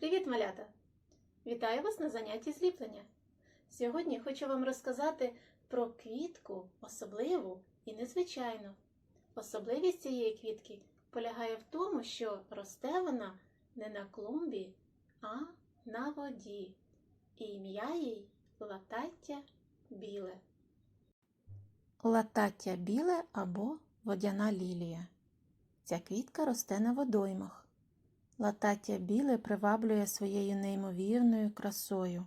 Привіт, малята! Вітаю вас на занятті зліплення. Сьогодні хочу вам розказати про квітку особливу і незвичайну. Особливість цієї квітки полягає в тому, що росте вона не на клумбі, а на воді. І ім'я їй латаття біле. Латаття біле або водяна лілія. Ця квітка росте на водоймах. Латаття біле приваблює своєю неймовірною красою.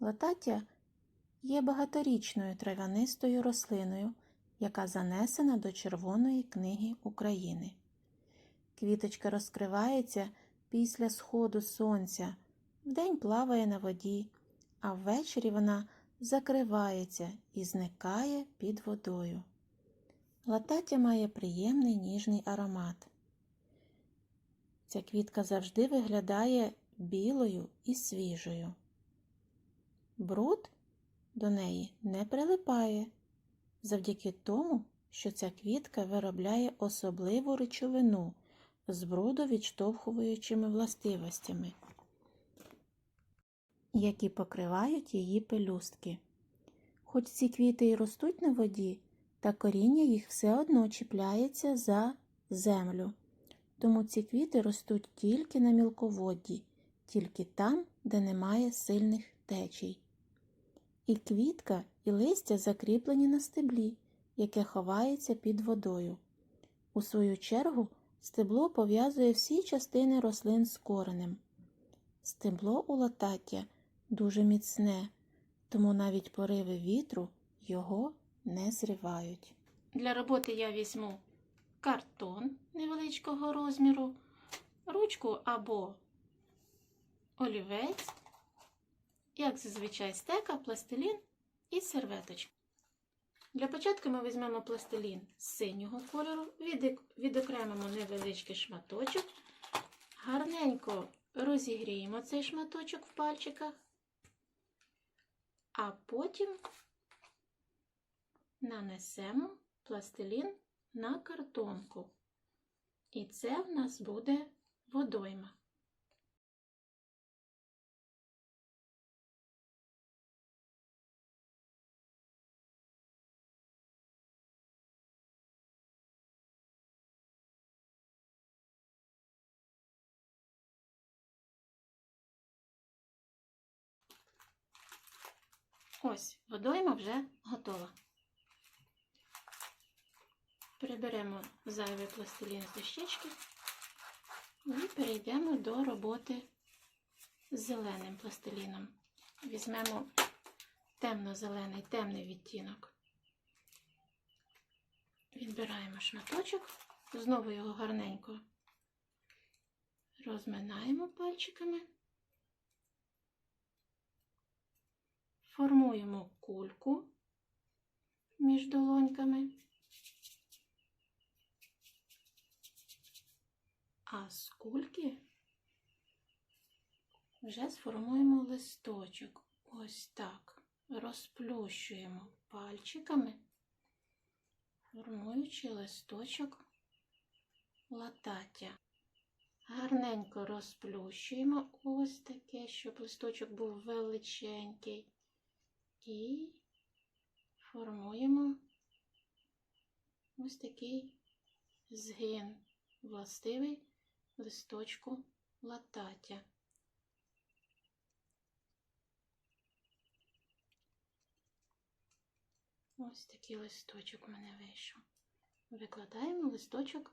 Латаття є багаторічною трав'янистою рослиною, яка занесена до Червоної книги України. Квіточка розкривається після сходу сонця, вдень плаває на воді, а ввечері вона закривається і зникає під водою. Латаття має приємний ніжний аромат. Ця квітка завжди виглядає білою і свіжою. Бруд до неї не прилипає завдяки тому, що ця квітка виробляє особливу речовину з брудовідштовхуючими властивостями, які покривають її пелюстки. Хоч ці квіти і ростуть на воді, та коріння їх все одно чіпляється за землю. Тому ці квіти ростуть тільки на мілководді, тільки там, де немає сильних течій. І квітка, і листя закріплені на стеблі, яке ховається під водою. У свою чергу, стебло пов'язує всі частини рослин з коренем. Стебло у латаття дуже міцне, тому навіть пориви вітру його не зривають. Для роботи я візьму картон невеличкого розміру, ручку або олівець, як зазвичай стека, пластилін і серветочка. Для початку ми візьмемо пластилін синього кольору, відокремимо невеличкий шматочок, гарненько розігріємо цей шматочок в пальчиках, а потім нанесемо пластилін на картонку. І це в нас буде водойма. Ось, водойма вже готова. Приберемо зайвий пластилін з дощечки і перейдемо до роботи з зеленим пластиліном. Візьмемо темно-зелений, темний відтінок. Відбираємо шматочок, знову його гарненько розминаємо пальчиками, формуємо кульку між долоньками. А з вже сформуємо листочок. Ось так. Розплющуємо пальчиками, формуючи листочок латаття. Гарненько розплющуємо ось таке, щоб листочок був величенький. І формуємо ось такий згин властивий листочку латаття. Ось такий листочок у мене вийшов. Викладаємо листочок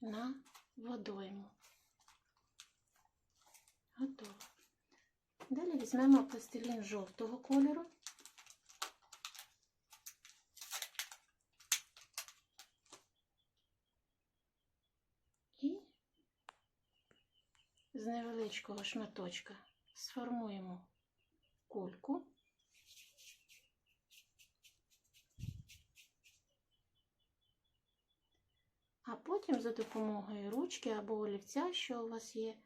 на водойму. Готово. Далі візьмемо пластилін жовтого кольору. І з невеличкого шматочка сформуємо кульку. А потім за допомогою ручки або олівця, що у вас є,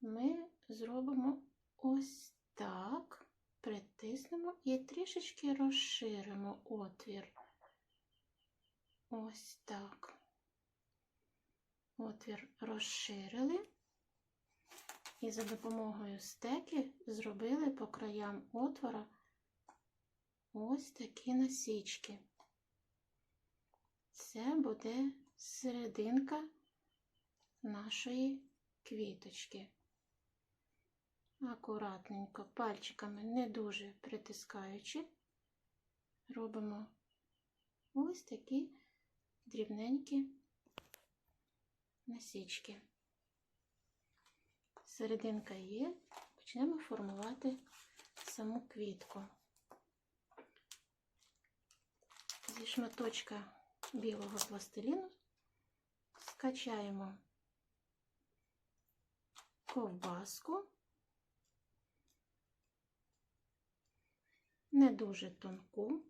ми зробимо ось так, притиснемо і трішечки розширимо отвір. Ось так. Отвір розширили І за допомогою стеки зробили по краям отвора ось такі насічки. Це буде серединка нашої квіточки. Акуратненько, пальчиками не дуже притискаючи, робимо ось такі дрібненькі насічки. Серединка є, почнемо формувати саму квітку. Зі шматочка білого пластиліну скачаємо ковбаску, не дуже тонку.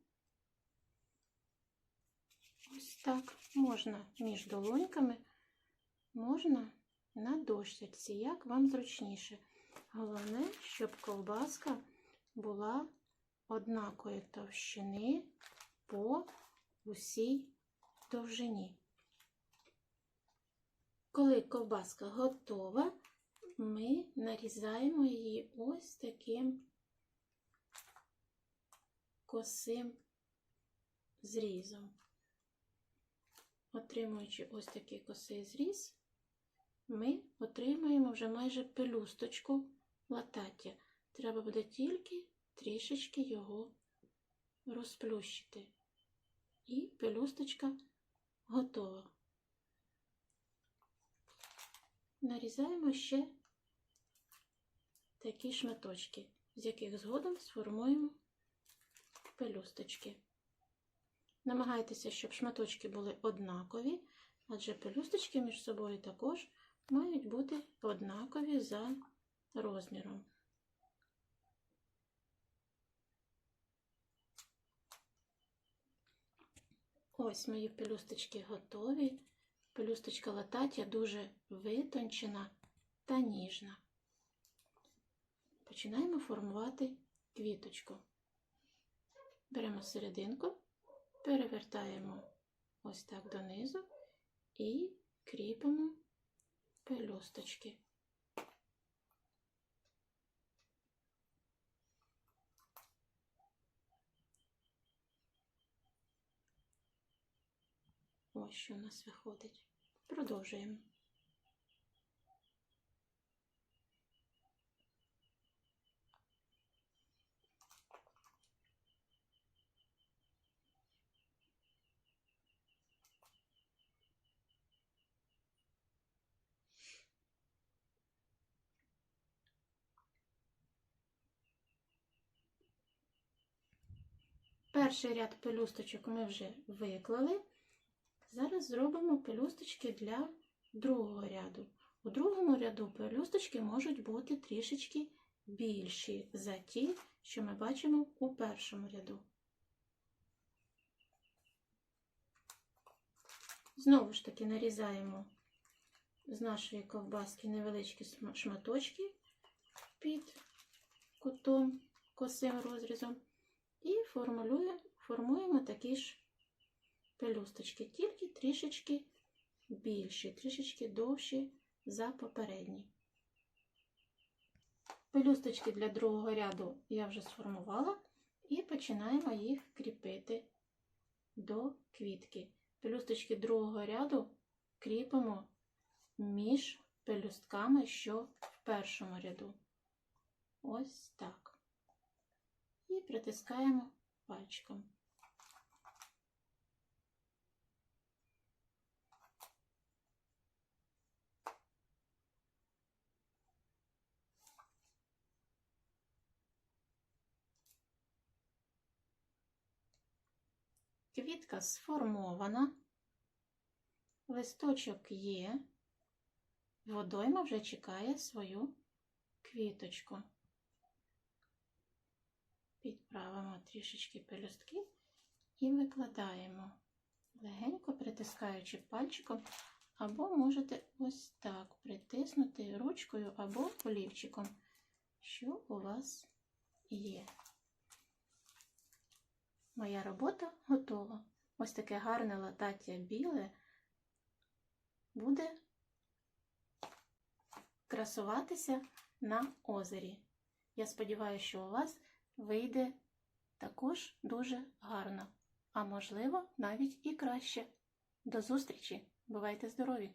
Ось так можна між долоньками, можна на дощечці, як вам зручніше. Головне, щоб ковбаска була однакої товщини по усій довжині. Коли ковбаска готова, ми нарізаємо її ось таким косим зрізом. Отримуючи ось такий косий зріз, ми отримаємо вже майже пелюсточку латаття. Треба буде тільки трішечки його розплющити. І пелюсточка готова. Нарізаємо ще такі шматочки, з яких згодом сформуємо пелюсточки. Намагайтеся, щоб шматочки були однакові, адже пелюсточки між собою також мають бути однакові за розміром. Ось мої пелюсточки готові. Пелюсточка латаття дуже витончена та ніжна. Починаємо формувати квіточку. Беремо серединку, перевертаємо ось так донизу і кріпимо пелюсточки. Ось що у нас виходить. Продовжуємо. Перший ряд пелюсточок ми вже виклали. Зараз зробимо пелюсточки для другого ряду. У другому ряду пелюсточки можуть бути трішечки більші за ті, що ми бачимо у першому ряду. Знову ж таки нарізаємо з нашої ковбаски невеличкі шматочки під кутом косим розрізом і формуємо такі ж пелюсточки, тільки трішечки більші, трішечки довші за попередні. Пелюсточки для другого ряду я вже сформувала і починаємо їх кріпити до квітки. Пелюсточки другого ряду кріпимо між пелюстками, що в першому ряду. Ось так. І притискаємо пальчиком. Квітка сформована, листочок є, водойма вже чекає свою квіточку. Підправимо трішечки пелюстки і викладаємо, легенько притискаючи пальчиком, або можете ось так притиснути ручкою або олівчиком, що у вас є. Моя робота готова. Ось таке гарне латаття біле буде красуватися на озері. Я сподіваюся, що у вас вийде також дуже гарно, а можливо, навіть і краще. До зустрічі! Бувайте здорові!